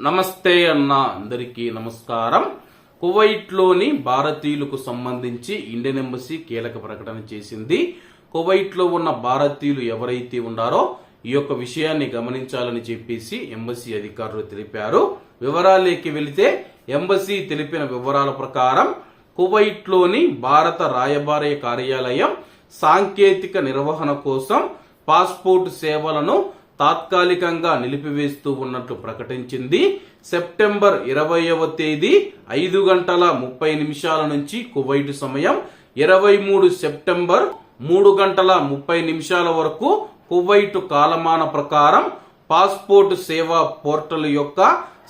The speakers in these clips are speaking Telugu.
నమస్తే అన్న అందరికీ నమస్కారం. కువైట్లోని భారతీయులకు సంబంధించి ఇండియన్ ఎంబసీ కీలక ప్రకటన చేసింది. కువైట్లో ఉన్న భారతీయులు ఎవరైతే ఉన్నారో ఈ యొక్క విషయాన్ని గమనించాలని చెప్పేసి ఎంబసీ అధికారులు తెలిపారు. వివరాలేకి వెళితే ఎంబసీ తెలిపిన వివరాల ప్రకారం కువైట్లోని భారత రాయబారి కార్యాలయం సాంకేతిక నిర్వహణ కోసం పాస్పోర్ట్ సేవలను తాత్కాలికంగా నిలిపివేస్తూ ఉన్నట్లు ప్రకటించింది. సెప్టెంబర్ ఇరవైవ తేదీ ఐదు గంటల ముప్పై నిమిషాల నుంచి కువైట్ సమయం ఇరవై మూడు సెప్టెంబర్ మూడు గంటల ముప్పై నిమిషాల వరకు కువైట్ కాలమాన ప్రకారం పాస్పోర్ట్ సేవా పోర్టల్ యొక్క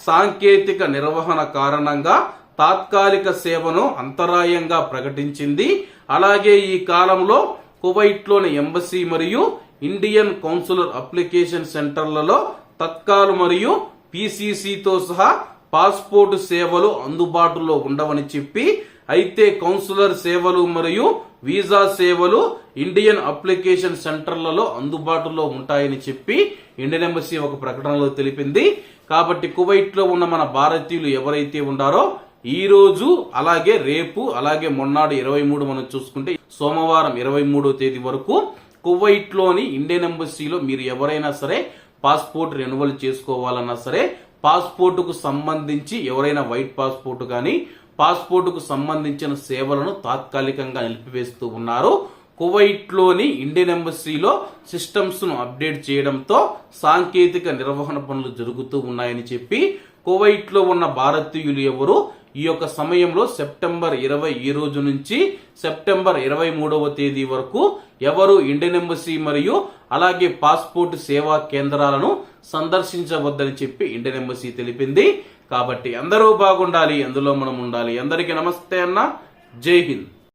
సాంకేతిక నిర్వహణ కారణంగా తాత్కాలిక సేవను అంతరాయంగా ప్రకటించింది. అలాగే ఈ కాలంలో కువైట్లోని ఎంబసీ మరియు ఇండియన్ కౌన్సిలర్ అప్లికేషన్ సెంటర్లలో తత్కాల్ మరియు పీసీసీతో సహా పాస్పోర్ట్ సేవలు అందుబాటులో ఉండవని చెప్పి అయితే కౌన్సిలర్ సేవలు మరియు వీసా సేవలు ఇండియన్ అప్లికేషన్ సెంటర్లలో అందుబాటులో ఉంటాయని చెప్పి ఇండియన్ ఎంబసీ ఒక ప్రకటనలో తెలిపింది. కాబట్టి కువైట్లో ఉన్న మన భారతీయులు ఎవరైతే ఉన్నారో ఈ రోజు అలాగే రేపు అలాగే మొన్నాడు ఇరవై మూడు మనం చూసుకుంటే సోమవారం ఇరవై మూడో తేదీ వరకు కువైట్లోని ఇండియన్ ఎంబసీలో మీరు ఎవరైనా సరే పాస్పోర్ట్ రెన్యువల్ చేసుకోవాలన్నా సరే పాస్పోర్టుకు సంబంధించి ఎవరైనా వైట్ పాస్పోర్ట్ కానీ పాస్పోర్టుకు సంబంధించిన సేవలను తాత్కాలికంగా నిలిపివేస్తూ ఉన్నారు. కువైట్లోని ఇండియన్ ఎంబసీలో సిస్టమ్స్ను అప్డేట్ చేయడంతో సాంకేతిక నిర్వహణ పనులు జరుగుతూ ఉన్నాయని చెప్పి కువైట్లో ఉన్న భారతీయులు ఎవరు? ఈ యొక్క సమయంలో సెప్టెంబర్ ఇరవై ఈ రోజు నుంచి సెప్టెంబర్ ఇరవై మూడవ తేదీ వరకు ఎవరు ఇండియన్ ఎంబసీ మరియు అలాగే పాస్పోర్ట్ సేవా కేంద్రాలను సందర్శించవద్దని చెప్పి ఇండియన్ ఎంబసీ తెలిపింది. కాబట్టి అందరూ బాగుండాలి అందులో మనం ఉండాలి. అందరికీ నమస్తే అన్న. జై హింద్.